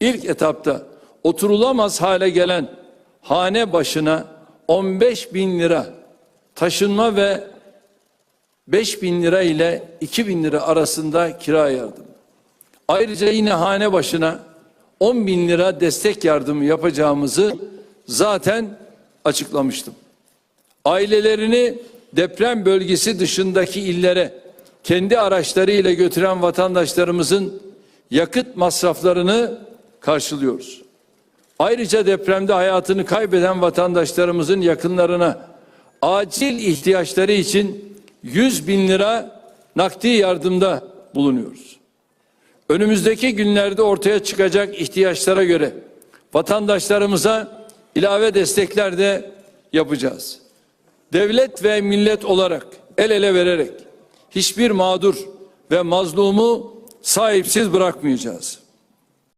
İlk etapta oturulamaz hale gelen hane başına 15 bin lira taşınma ve 5 bin lira ile 2 bin lira arasında kira yardımı. Ayrıca yine hane başına 10 bin lira destek yardımı yapacağımızı zaten açıklamıştım. Ailelerini deprem bölgesi dışındaki illere kendi araçlarıyla götüren vatandaşlarımızın yakıt masraflarını karşılıyoruz. Ayrıca depremde hayatını kaybeden vatandaşlarımızın yakınlarına acil ihtiyaçları için 100 bin lira nakdi yardımda bulunuyoruz. Önümüzdeki günlerde ortaya çıkacak ihtiyaçlara göre vatandaşlarımıza ilave destekler de yapacağız. Devlet ve millet olarak el ele vererek hiçbir mağdur ve mazlumu sahipsiz bırakmayacağız.